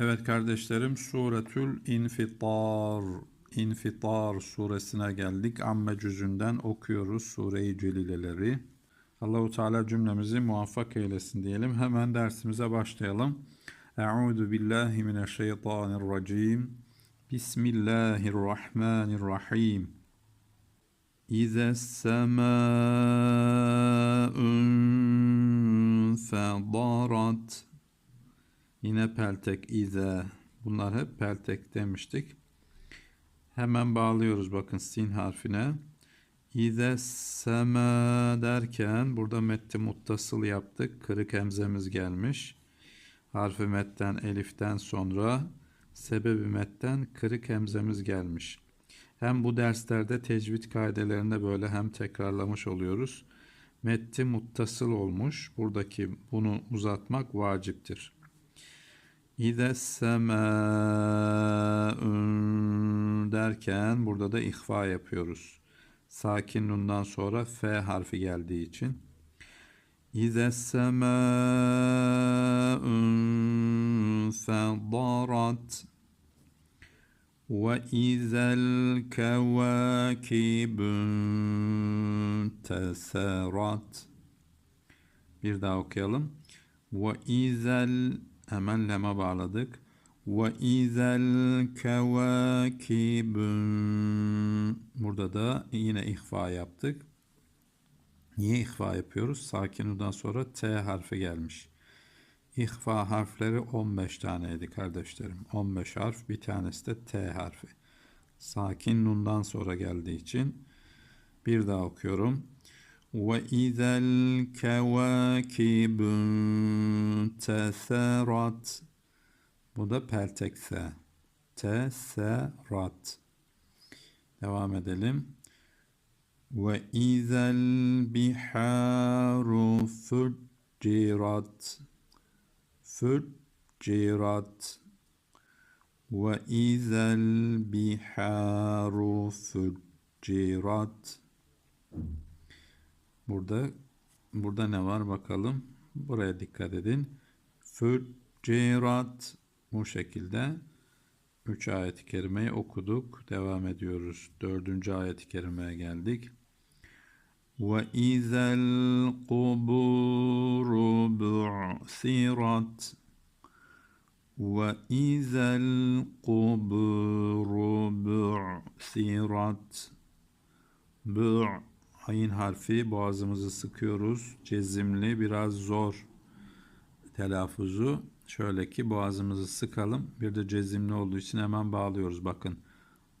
Evet kardeşlerim Suretül İnfitar İnfitar suresine geldik. Amme cüzünden okuyoruz sure-i celileleri. Allahu Teala cümlemizi muvaffak eylesin diyelim. Hemen dersimize başlayalım. Euzu billahi mineşşeytanirracim. Bismillahirrahmanirrahim. İze semâ'un fedarat. Yine peltek, ize. Bunlar hep peltek demiştik. Hemen bağlıyoruz bakın sin harfine. İze sema derken burada metti muttasıl yaptık. Kırık hemzemiz gelmiş. Harfi metten eliften sonra sebebi metten kırık hemzemiz gelmiş. Hem bu derslerde tecvid kaidelerinde böyle hem tekrarlamış oluyoruz. Metti muttasıl olmuş. Buradaki bunu uzatmak vaciptir. İde semâ'un derken burada da ihfa yapıyoruz. Sakin nundan sonra F harfi geldiği için. İze semâ'un fedarat ve izel kevâkibun teserat Bir daha okuyalım. Ve izel hemen lema bağladık. Ve izel kevakibun Burada da yine ihfa yaptık. Niye ihfa yapıyoruz? Sakinudan sonra T harfi gelmiş. İhfa harfleri 15 taneydi kardeşlerim. 15 harf bir tanesi de T harfi. Sakin nundan sonra geldiği için bir daha okuyorum. وإذا الكواكب انتثرت بودا بارتك ثا. تثرت devam edelim. وَإِذَا الْبِحَارُ فُجِّرَتْ. فُجِّرَتْ. وَإِذَا الْبِحَارُ فُجِّرَتْ. Burada burada ne var bakalım. Buraya dikkat edin. Fücirat bu şekilde 3 ayet-i kerimeyi okuduk. Devam ediyoruz. 4. ayet-i kerimeye geldik. Ve izel kuburu bu'sirat ve izel kuburu bu'sirat bu' Ayin harfi boğazımızı sıkıyoruz. Cezimli biraz zor telaffuzu. Şöyle ki boğazımızı sıkalım. Bir de cezimli olduğu için hemen bağlıyoruz. Bakın.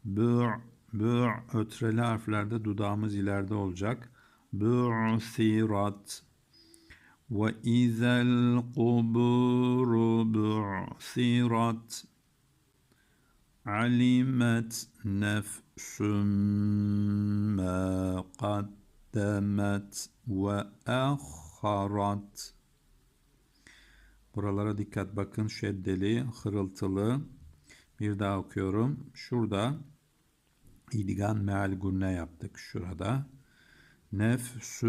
Bü, bü, ötreli harflerde dudağımız ileride olacak. Bu'sirat ve izel kuburu bu'sirat alimet nefsüm ma kaddemet ve ahharat Buralara dikkat bakın şeddeli, hırıltılı. Bir daha okuyorum. Şurada idgan meal gunne yaptık şurada. Nefsümme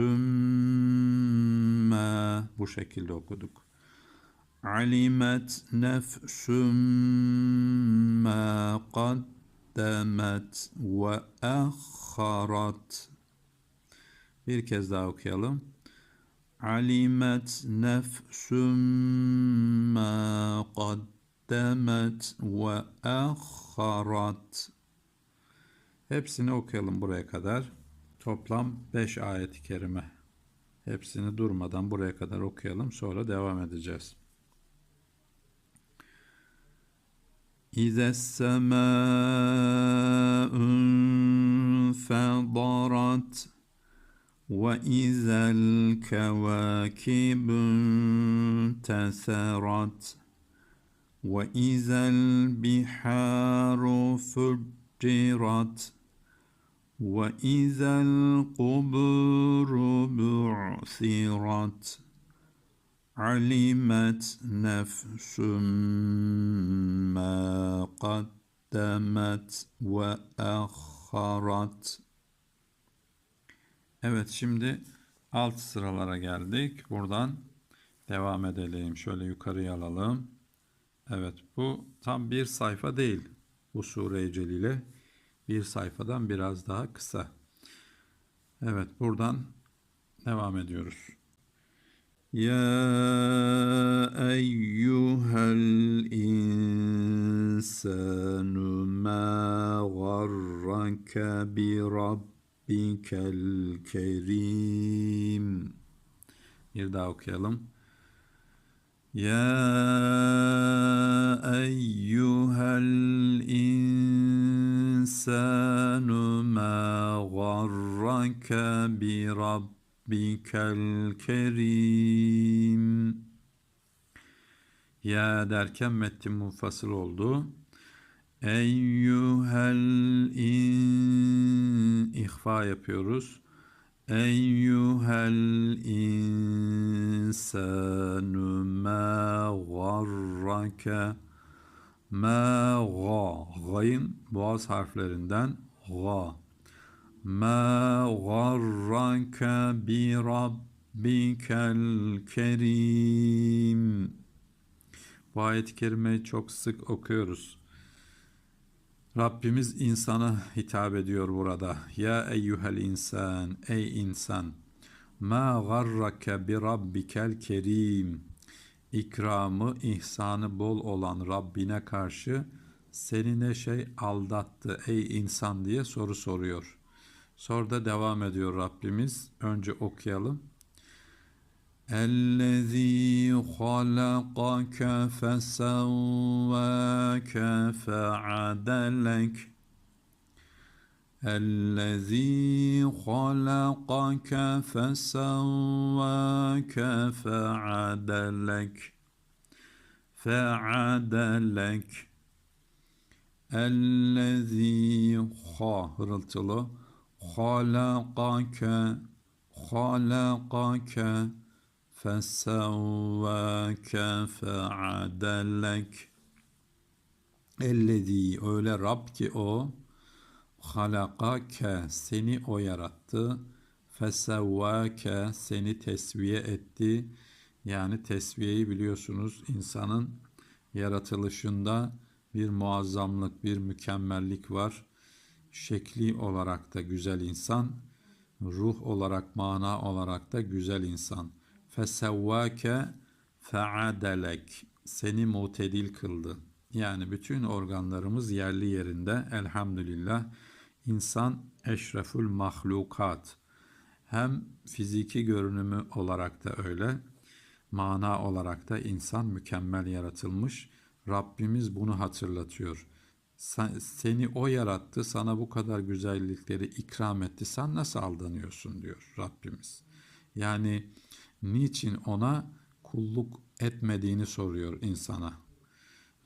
bu şekilde okuduk. Alimet nefsümme kaddemet ve ahharat bir kez daha okuyalım. Alimet nefsüm ma kaddemet ve ahharat. Hepsini okuyalım buraya kadar. Toplam 5 ayet-i kerime. Hepsini durmadan buraya kadar okuyalım. Sonra devam edeceğiz. İze semâ'un fedarat وإذا الكواكب انتثرت وإذا البحار فجرت وإذا القبور بعثرت علمت نفس ما قدمت وأخرت Evet şimdi alt sıralara geldik. Buradan devam edelim. Şöyle yukarıya alalım. Evet, bu tam bir sayfa değil. Bu sure-i celile bir sayfadan biraz daha kısa. Evet, buradan devam ediyoruz. Ya eyyuhel insanu ma garrake bi rabbikel kerim. Bir daha okuyalım. Ya eyyuhel insanu ma garrake bi rabbikel kerim. Ya derken metnin munfasıl oldu. Eyyuhel in ihfa yapıyoruz. Eyyuhel insanu ma garrake ma ga gayın boğaz harflerinden ga ma garrake bi rabbikel kerim bu ayet-i kerimeyi çok sık okuyoruz. Rabbimiz insana hitap ediyor burada. Ya eyyuhel insan, ey insan. Ma garrake bi rabbikel kerim. İkramı, ihsanı bol olan Rabbine karşı seni ne şey aldattı ey insan diye soru soruyor. Sonra da devam ediyor Rabbimiz. Önce okuyalım. الذي خلقك فسواك فعدلك. الذي خلقك فسواك فعدلك. فعدلك. الذي hırıltılı خلقك. خلقك. فَسَوَّاكَ فَعَدَلَكَ Ellezî öyle Rab ki o halakake seni o yarattı fesevvake seni tesviye etti yani tesviyeyi biliyorsunuz insanın yaratılışında bir muazzamlık bir mükemmellik var şekli olarak da güzel insan ruh olarak mana olarak da güzel insan fesevvake feadelek seni mutedil kıldı. Yani bütün organlarımız yerli yerinde elhamdülillah. İnsan eşrefül mahlukat. Hem fiziki görünümü olarak da öyle, mana olarak da insan mükemmel yaratılmış. Rabbimiz bunu hatırlatıyor. Seni o yarattı, sana bu kadar güzellikleri ikram etti. Sen nasıl aldanıyorsun diyor Rabbimiz. Yani niçin ona kulluk etmediğini soruyor insana.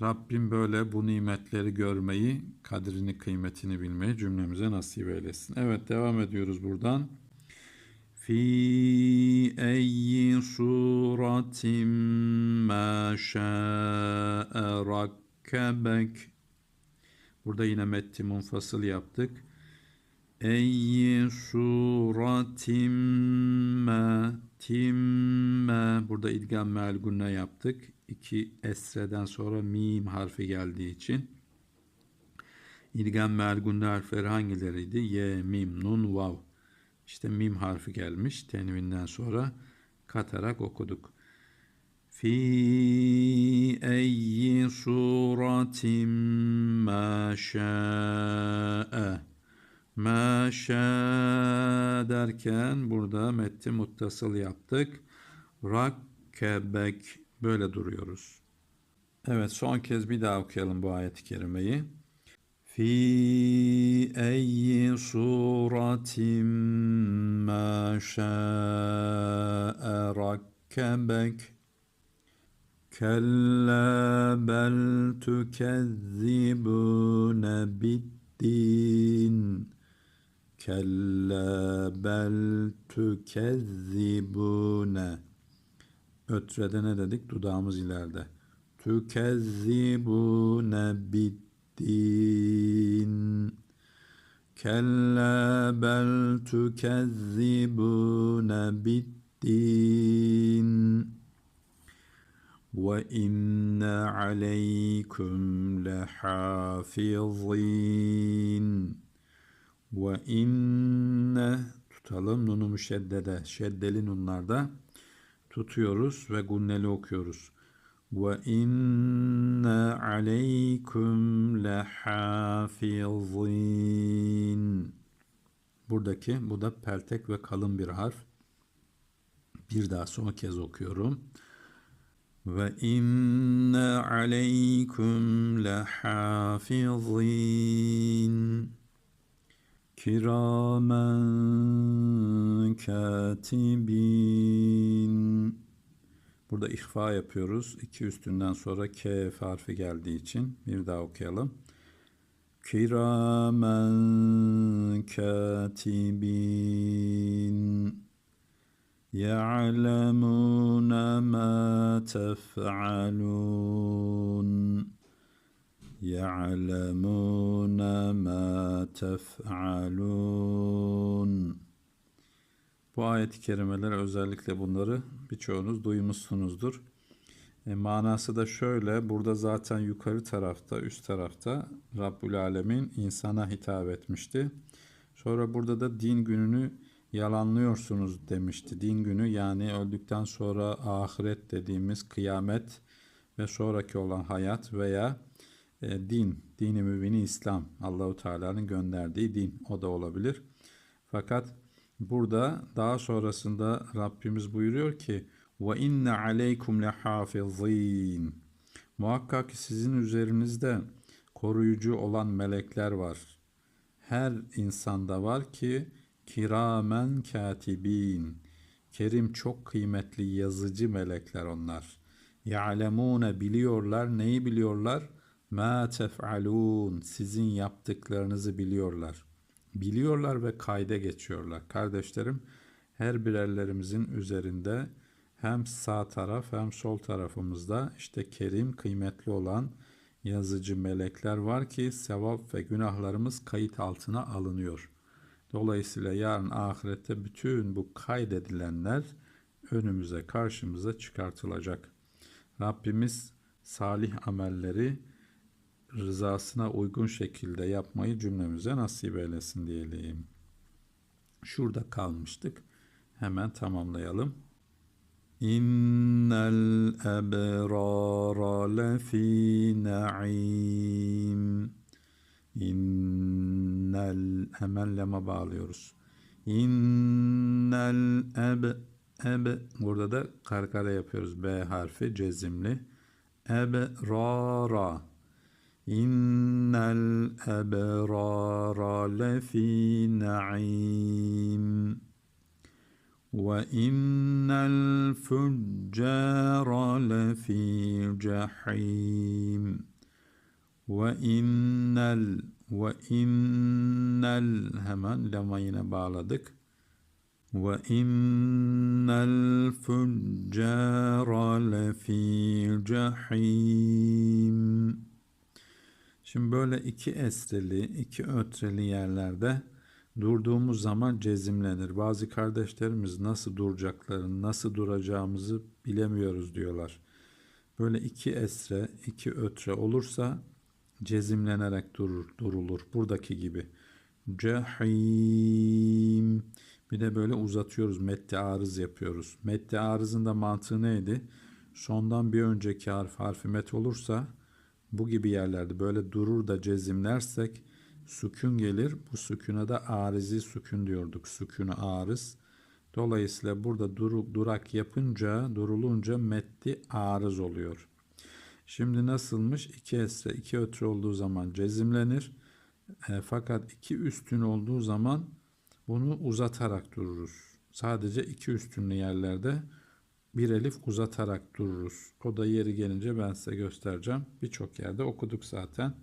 Rabbim böyle bu nimetleri görmeyi, kadrini, kıymetini bilmeyi cümlemize nasip eylesin. Evet devam ediyoruz buradan. Fi eyyi suratin ma şa'e rakkebek. Burada yine metti munfasıl yaptık. Eyyi suratin ma timme burada idgam melgunne yaptık. İki esreden sonra mim harfi geldiği için idgam melgunne harfleri hangileriydi? Ye, mim, nun, vav. İşte mim harfi gelmiş. Tenvinden sonra katarak okuduk. Fi eyyi suratin ma şa'e Meşe derken burada metti muttasıl yaptık. Rakkebek böyle duruyoruz. Evet son kez bir daha okuyalım bu ayet-i kerimeyi. Fi eyyi suratin ma şa'e rakkebek Kella bel tükezzibune biddin Kelle bel tükezzibune. Ötrede ne dedik? Dudağımız ileride. Tükezzibune bittin. Kelle bel tükezzibune bittin. Ve inne aleykum lehafizin. Ve inne tutalım nunu müşeddede. Şeddeli nunlarda tutuyoruz ve gunneli okuyoruz. Ve inne aleykum lehafizin. Buradaki bu da peltek ve kalın bir harf. Bir daha son kez okuyorum. Ve inne aleykum lehafizin. Kiramen katibin. Burada ihfa yapıyoruz. İki üstünden sonra K harfi geldiği için bir daha okuyalım. Kiramen katibin. Ya'lemune ma tef'alun. يعلمون ما تفعلون Bu ayet-i kerimeler özellikle bunları birçoğunuz duymuşsunuzdur. E, manası da şöyle, burada zaten yukarı tarafta, üst tarafta Rabbül Alemin insana hitap etmişti. Sonra burada da din gününü yalanlıyorsunuz demişti. Din günü yani öldükten sonra ahiret dediğimiz kıyamet ve sonraki olan hayat veya e, din, dini mübini İslam, Allahu Teala'nın gönderdiği din o da olabilir. Fakat burada daha sonrasında Rabbimiz buyuruyor ki ve inne aleykum lehafizin. Muhakkak ki sizin üzerinizde koruyucu olan melekler var. Her insanda var ki Kiramen katibin. Kerim çok kıymetli yazıcı melekler onlar. Ya'lemune biliyorlar. Neyi biliyorlar? Ma tef'alun. Sizin yaptıklarınızı biliyorlar. Biliyorlar ve kayda geçiyorlar. Kardeşlerim her birerlerimizin üzerinde hem sağ taraf hem sol tarafımızda işte kerim kıymetli olan yazıcı melekler var ki sevap ve günahlarımız kayıt altına alınıyor. Dolayısıyla yarın ahirette bütün bu kaydedilenler önümüze karşımıza çıkartılacak. Rabbimiz salih amelleri rızasına uygun şekilde yapmayı cümlemize nasip eylesin diyelim. Şurada kalmıştık. Hemen tamamlayalım. İnnel ebrara lefi na'im. İnnel hemen lema bağlıyoruz. İnnel eb eb burada da karkara yapıyoruz. B harfi cezimli. Ebrara İnnel ebrara lefi na'im ve innel fuccara lefi cahim ve innel ve innel hemen lama yine bağladık. Ve innel fuccara lefi cahim. Şimdi böyle iki esreli, iki ötreli yerlerde durduğumuz zaman cezimlenir. Bazı kardeşlerimiz nasıl duracaklarını, nasıl duracağımızı bilemiyoruz diyorlar. Böyle iki esre, iki ötre olursa cezimlenerek durur, durulur. Buradaki gibi. Cehim. Bir de böyle uzatıyoruz. Metti arız yapıyoruz. Metti arızın da mantığı neydi? Sondan bir önceki harf harfi met olursa bu gibi yerlerde böyle durur da cezimlersek sükün gelir. Bu süküne de arizi sükün diyorduk. Sükünü arız. Dolayısıyla burada duru, durak yapınca, durulunca metti arız oluyor. Şimdi nasılmış? İki esre, iki ötre olduğu zaman cezimlenir. E, fakat iki üstün olduğu zaman bunu uzatarak dururuz. Sadece iki üstünlü yerlerde bir elif uzatarak dururuz. O da yeri gelince ben size göstereceğim. Birçok yerde okuduk zaten.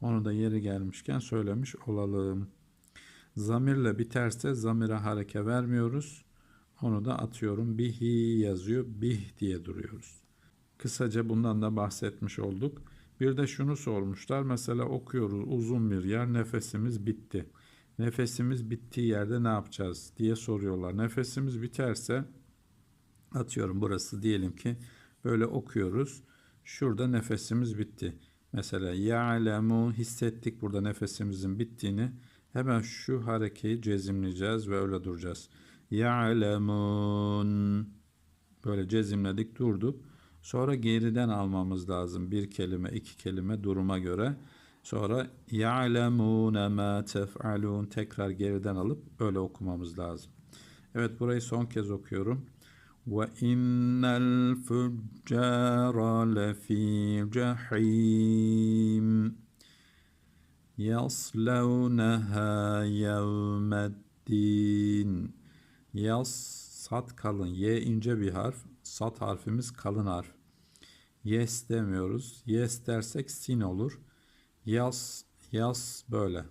Onu da yeri gelmişken söylemiş olalım. Zamirle biterse zamire hareke vermiyoruz. Onu da atıyorum. Bihi yazıyor. Bih diye duruyoruz. Kısaca bundan da bahsetmiş olduk. Bir de şunu sormuşlar. Mesela okuyoruz uzun bir yer nefesimiz bitti. Nefesimiz bittiği yerde ne yapacağız diye soruyorlar. Nefesimiz biterse atıyorum burası diyelim ki Böyle okuyoruz. Şurada nefesimiz bitti. Mesela ya'lemu hissettik burada nefesimizin bittiğini. Hemen şu harekeyi cezimleyeceğiz ve öyle duracağız. Ya'lemun böyle cezimledik durduk. Sonra geriden almamız lazım. Bir kelime, iki kelime duruma göre. Sonra ya'lemune ma tef'alun tekrar geriden alıp öyle okumamız lazım. Evet burayı son kez okuyorum. Ve innel fuccara lefi cehim yaslevneha yevmeddin Yas sat kalın. Y ince bir harf. Sat harfimiz kalın harf. Yes demiyoruz. Yes dersek sin olur. Yas yas böyle.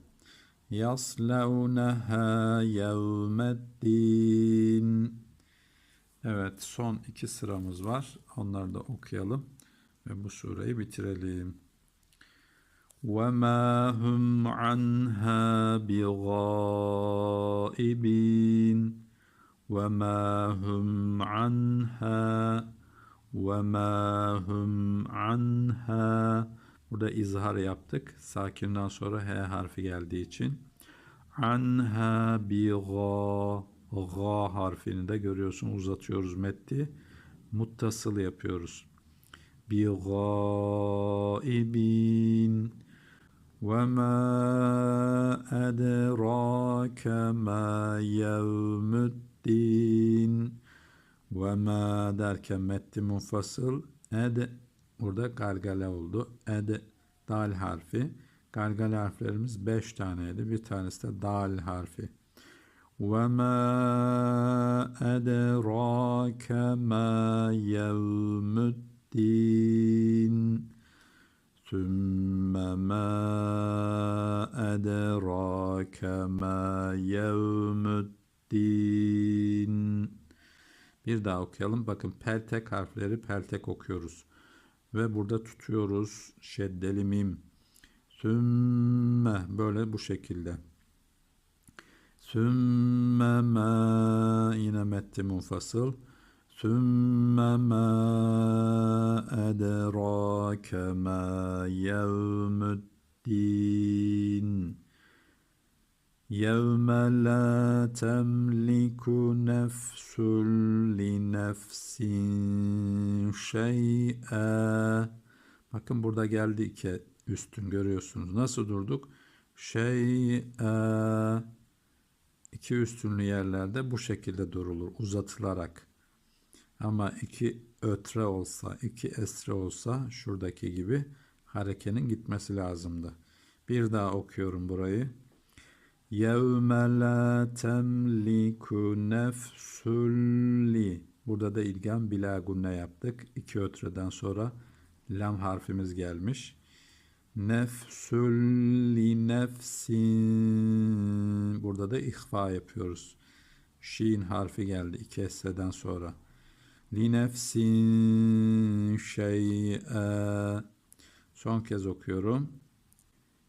Yaslevneha yevmeddin. Evet son iki sıramız var. Onları da okuyalım ve bu sureyi bitirelim. وَمَا هُمْ عَنْهَا بِغَائِبِينَ وَمَا هُمْ عَنْهَا وَمَا هُمْ عَنْهَا Burada izhar yaptık. Sakinden sonra H harfi geldiği için. Anha bi ga harfini de görüyorsun uzatıyoruz metti. Muttasıl yapıyoruz. Bi gaibin ve ma edrake ma yevmüddin ve ma derken metti munfasıl ed burada galgale oldu. Ed dal harfi. Galgale harflerimiz 5 taneydi. Bir tanesi de dal harfi. Ve ma edrake ma yevmüddin Sümme ma edrake ma yevmüddin Bir daha okuyalım. Bakın peltek harfleri peltek okuyoruz. Ve burada tutuyoruz şeddeli mim. Sümme böyle bu şekilde. Sümme ma yine metti munfasıl. Sümme ma edrake ma yevmüddin. يَوْمَ لَا تَمْلِكُ نَفْسٌ لِنَفْسٍ شَيْئًا Bakın burada geldi iki üstün görüyorsunuz. Nasıl durduk? Şey'a iki üstünlü yerlerde bu şekilde durulur uzatılarak. Ama iki ötre olsa, iki esre olsa şuradaki gibi harekenin gitmesi lazımdı. Bir daha okuyorum burayı. يَوْمَ لَا تَمْلِكُ نَفْسٌ لِ Burada da ilgam bila gunne yaptık. İki ötreden sonra lam harfimiz gelmiş. Nefsül li nefsin. Burada da ihfa yapıyoruz. Şiin harfi geldi iki hesseden sonra. Li nefsin şey'e. Son kez okuyorum.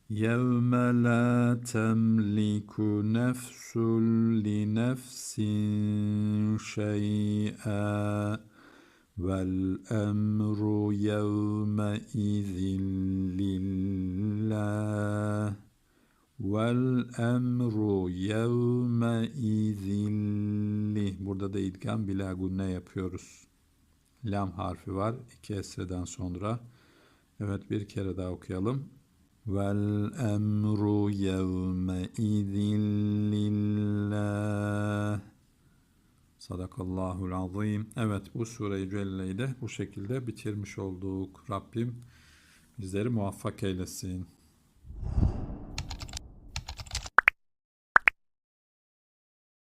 Yevme la temliku nefsul li nefsin şey'e. Vel emru yevme izin lil Vel-emru yevme. Burada da idgam bila gunne yapıyoruz. Lam harfi var. iki esreden sonra. Evet bir kere daha okuyalım. Vel-emru yevme izillillah. Sadakallahul azim. Evet bu sureyi celleyi de bu şekilde bitirmiş olduk. Rabbim bizleri muvaffak eylesin.